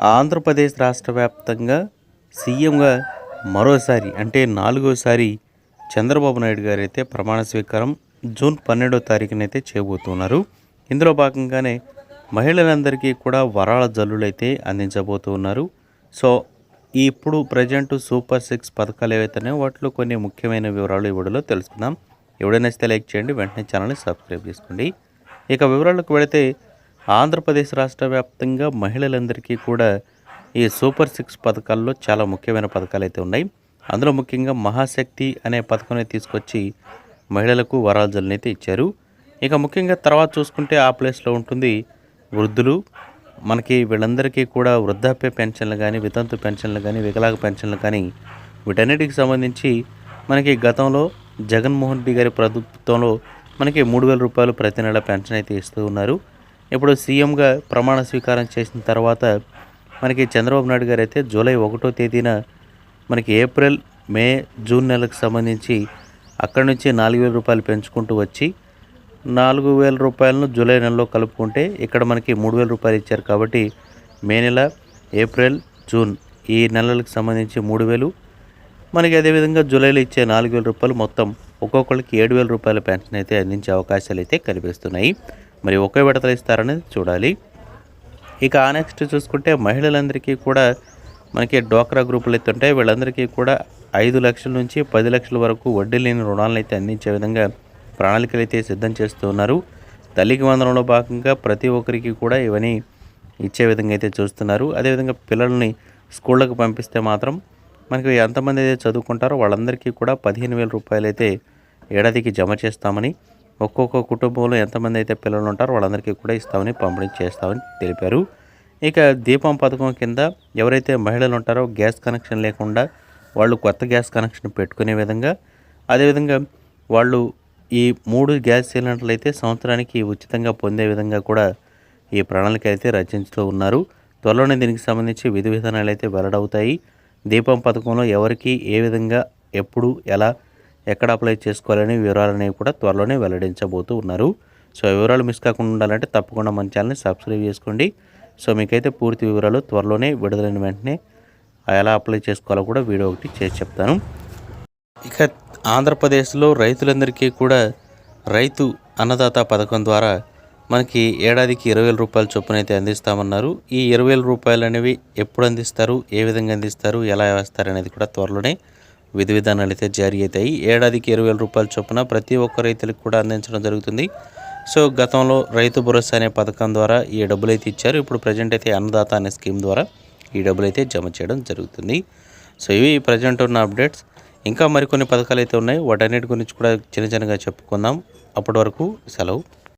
ఆంధ్రప్రదేశ్ రాష్ట్ర వ్యాప్తంగా సీఎంగా మరోసారి అంటే నాలుగోసారి చంద్రబాబు నాయుడు గారు అయితే ప్రమాణ స్వీకారం జూన్ పన్నెండో తారీఖునైతే చేయబోతున్నారు. ఇందులో భాగంగానే మహిళలందరికీ కూడా వరాల జల్లులైతే అందించబోతూ ఉన్నారు సో ఇప్పుడు ప్రజెంట్ సూపర్ సిక్స్ పథకాలు ఏవైతున్నాయో వాటిలో కొన్ని ముఖ్యమైన వివరాలు ఇవ్వడంలో తెలుసుకుందాం. ఎవడైనా ఇస్తే లైక్ చేయండి వెంటనే ఛానల్ని సబ్స్క్రైబ్ చేసుకోండి. ఇక వివరాలకు వెళితే ఆంధ్రప్రదేశ్ రాష్ట్ర వ్యాప్తంగా మహిళలందరికీ కూడా ఈ సూపర్ సిక్స్ పథకాల్లో చాలా ముఖ్యమైన పథకాలు అయితే ఉన్నాయి. అందులో ముఖ్యంగా మహాశక్తి అనే పథకం తీసుకొచ్చి మహిళలకు వరాల అయితే ఇచ్చారు. ఇక ముఖ్యంగా తర్వాత చూసుకుంటే ఆ ప్లేస్లో ఉంటుంది వృద్ధులు. మనకి వీళ్ళందరికీ కూడా వృద్ధాప్య పెన్షన్లు కానీ వితంతు పెన్షన్లు కానీ వికలాంగ పెన్షన్లు కానీ వీటన్నిటికి సంబంధించి మనకి గతంలో జగన్మోహన్ రెడ్డి గారి ప్రభుత్వంలో మనకి మూడు వేల రూపాయలు ప్రతి నెల పెన్షన్ అయితే ఇస్తూ ఉన్నారు. ఇప్పుడు సీఎంగా ప్రమాణ స్వీకారం చేసిన తర్వాత మనకి చంద్రబాబు నాయుడు గారు అయితే జూలై ఒకటో తేదీన మనకి ఏప్రిల్ మే జూన్ నెలకు సంబంధించి అక్కడి నుంచి నాలుగు వేల రూపాయలు పెంచుకుంటూ వచ్చి నాలుగు వేల రూపాయలను జూలై నెలలో కలుపుకుంటే ఇక్కడ మనకి మూడు వేల రూపాయలు ఇచ్చారు కాబట్టి మే నెల ఏప్రిల్ జూన్ ఈ నెలలకు సంబంధించి మూడు వేలు. మనకి అదేవిధంగా జూలైలో ఇచ్చే నాలుగు వేల రూపాయలు మొత్తం ఒక్కొక్కరికి ఏడు వేల రూపాయల పెన్షన్ అయితే అందించే అవకాశాలు అయితే కనిపిస్తున్నాయి. మరి ఒకే విడతలు ఇస్తారనేది చూడాలి. ఇక ఆ నెక్స్ట్ చూసుకుంటే మహిళలందరికీ కూడా మనకి డ్వాక్రా గ్రూపులు అయితే ఉంటాయి. వీళ్ళందరికీ కూడా ఐదు లక్షల నుంచి పది లక్షల వరకు వడ్డీ లేని రుణాలను అయితే అందించే విధంగా ప్రణాళికలు అయితే సిద్ధం చేస్తూ ఉన్నారు. తల్లికి వందనంలో భాగంగా ప్రతి ఒక్కరికి కూడా ఇవన్నీ ఇచ్చే విధంగా అయితే చూస్తున్నారు. అదేవిధంగా పిల్లల్ని స్కూళ్ళకు పంపిస్తే మాత్రం మనకి ఎంతమంది అయితే చదువుకుంటారో వాళ్ళందరికీ కూడా పదిహేను వేల రూపాయలు అయితే ఏడాదికి జమ చేస్తామని ఒక్కొక్క కుటుంబంలో ఎంతమంది అయితే పిల్లలు ఉంటారో వాళ్ళందరికీ కూడా ఇస్తామని పంపిణీ చేస్తామని తెలిపారు. ఇక దీపం పథకం కింద ఎవరైతే మహిళలు ఉంటారో గ్యాస్ కనెక్షన్ లేకుండా వాళ్ళు కొత్త గ్యాస్ కనెక్షన్ పెట్టుకునే విధంగా అదేవిధంగా వాళ్ళు ఈ మూడు గ్యాస్ సిలిండర్లు అయితే సంవత్సరానికి ఉచితంగా పొందే విధంగా కూడా ఈ ప్రణాళిక అయితే రచించుతూ ఉన్నారు. త్వరలోనే దీనికి సంబంధించి విధి విధానాలు అయితే వెల్లడవుతాయి. దీపం పథకంలో ఎవరికి ఏ విధంగా ఎప్పుడు ఎలా ఎక్కడ అప్లై చేసుకోవాలని వివరాలనేవి కూడా త్వరలోనే వెల్లడించబోతూ ఉన్నారు. సో ఆ వివరాలు మిస్ కాకుండా ఉండాలంటే తప్పకుండా మన ఛానల్ని సబ్స్క్రైబ్ చేసుకోండి. సో మీకైతే పూర్తి వివరాలు త్వరలోనే విడుదలైన వెంటనే ఎలా అప్లై చేసుకోవాలో కూడా వీడియో ఒకటి చేసి చెప్తాను. ఇక ఆంధ్రప్రదేశ్లో రైతులందరికీ కూడా రైతు అన్నదాత పథకం ద్వారా మనకి ఏడాదికి ఇరవై వేల రూపాయల చొప్పున అయితే అందిస్తామన్నారు. ఈ ఇరవై వేల రూపాయలు అనేవి ఎప్పుడు అందిస్తారు? ఏ విధంగా అందిస్తారు? ఎలా వేస్తారు అనేది కూడా త్వరలోనే విధి విధానాలు అయితే జారీ అవుతాయి. ఏడాదికి ఇరవై వేల రూపాయల చొప్పున ప్రతి ఒక్క రైతులకు కూడా అందించడం జరుగుతుంది. సో గతంలో రైతు భరోసా అనే పథకం ద్వారా ఈ డబ్బులు అయితే ఇచ్చారు. ఇప్పుడు ప్రజెంట్ అయితే అన్నదాత అనే స్కీమ్ ద్వారా ఈ డబ్బులు అయితే జమ చేయడం జరుగుతుంది. సో ఇవి ప్రజెంట్ ఉన్న అప్డేట్స్. ఇంకా మరికొన్ని పథకాలు అయితే ఉన్నాయి. వాటన్నిటి గురించి కూడా చిన్న చిన్నగా చెప్పుకుందాం. అప్పటి వరకు సెలవు.